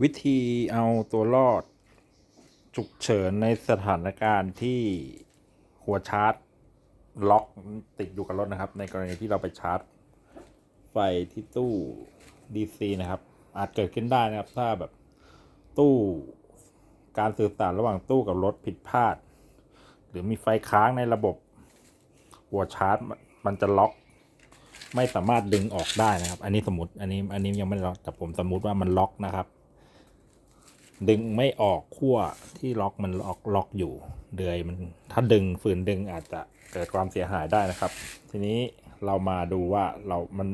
วิธีเอาตัวรอด ฉุกเฉินในสถานการณ์ที่หัวชาร์จ ล็อกติดอยู่กับรถนะครับ ในกรณีที่เราไปชาร์จ ไฟที่ตู้ DC นะครับ อาจเกิดขึ้นได้นะครับ ถ้าแบบตู้การสื่อสารระหว่างตู้กับรถผิดพลาด หรือมีไฟค้างในระบบ หัวชาร์จ มันจะล็อก ไม่สามารถดึงออกได้นะครับ อันนี้สมมติอันนี้อันนี้ยังไม่ล็อกแต่ผมสมมติว่ามันล็อกนะครับ ดึงไม่ออกขั้วที่ล็อกมันล็อกล็อกอยู่เดือยมันถ้าดึงฝืนดึงอาจจะเกิดความเสียหายได้นะครับ ทีนี้เรามาดูว่าเรามัน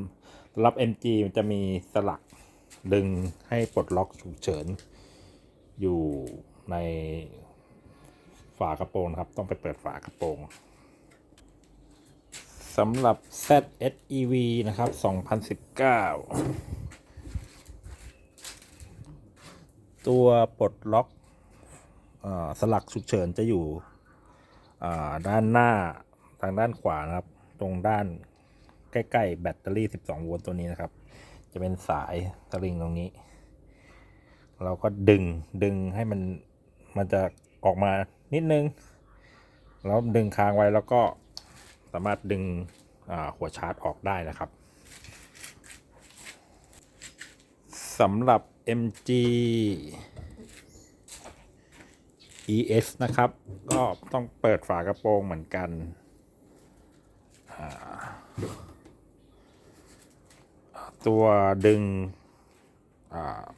รับ MG มันจะมีสลักดึงให้ปลดล็อกฉุกเฉิน อยู่ในฝากระโปรงนะครับ ต้องไปเปิดฝากระโปรงสำหรับ ZSEV นะครับ 2019 ตัวปลดล็อกอสลักฉุกเฉินจะอยู่อ่ด้านหน้าทางด้านขวานะครับ ตรงด้านใกล้ๆแบตเตอรี่ 12 โวลต์ตัวนี้นะครับ จะเป็นสายสลิงตรงนี้ เราก็ดึงดึงให้มันมันจะออกมานิดนึง แล้วดึงค้างไว้แล้วก็สามารถดึงหัวชาร์จออกได้นะครับ สำหรับ MG ES นะครับ ก็ต้องเปิดฝากระโปรงเหมือนกัน ตัวดึง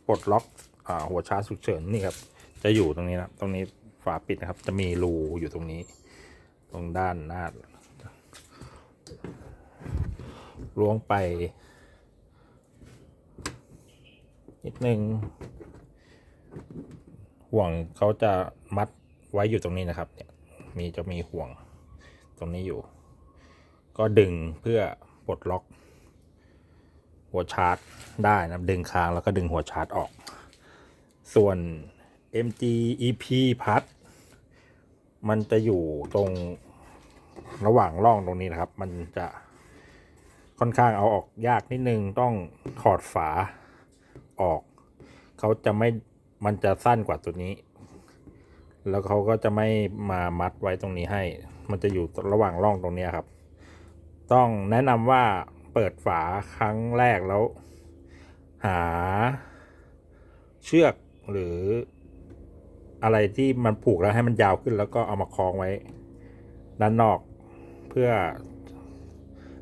ปลดล็อกอหัวชาร์จฉุกเฉินนี่ครับ จะอยู่ตรงนี้นะตรงนี้ฝาปิดนะครับ จะมีรูอยู่ตรงนี้ ตรงด้านหน้าล้วงไป นึง ห่วงเขาจะมัดไว้อยู่ตรงนี้นะครับ เนี่ย มีจะมีห่วงตรงนี้อยู่ ก็ดึงเพื่อปลดล็อก หัวชาร์จได้นะดึงค้างแล้วก็ดึงหัวชาร์จออก ส่วน MG EP พัดมันจะอยู่ตรงระหว่างร่องตรงนี้นะครับ มันจะค่อนข้างเอาออกยากนิดนึง ต้องถอดฝาออก เขาจะไม่มันจะสั้นกว่าตัวนี้ แล้วเขาก็จะไม่มามัดไว้ตรงนี้ให้ มันจะอยู่ระหว่างร่องตรงนี้ครับ ต้องแนะนำว่าเปิดฝาครั้งแรกแล้ว หาเชือกหรืออะไรที่มันผูกแล้วให้มันยาวขึ้น แล้วก็เอามาคล้องไว้ด้านนอกเพื่อ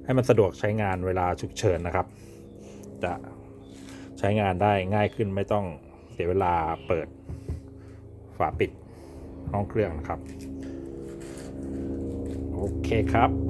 ให้มันสะดวกใช้งานเวลาฉุกเฉินนะครับ จะ ใช้งานได้ง่ายขึ้นไม่ต้องเสียเวลาเปิดฝาปิดห้องเครื่องนะครับ โอเคครับ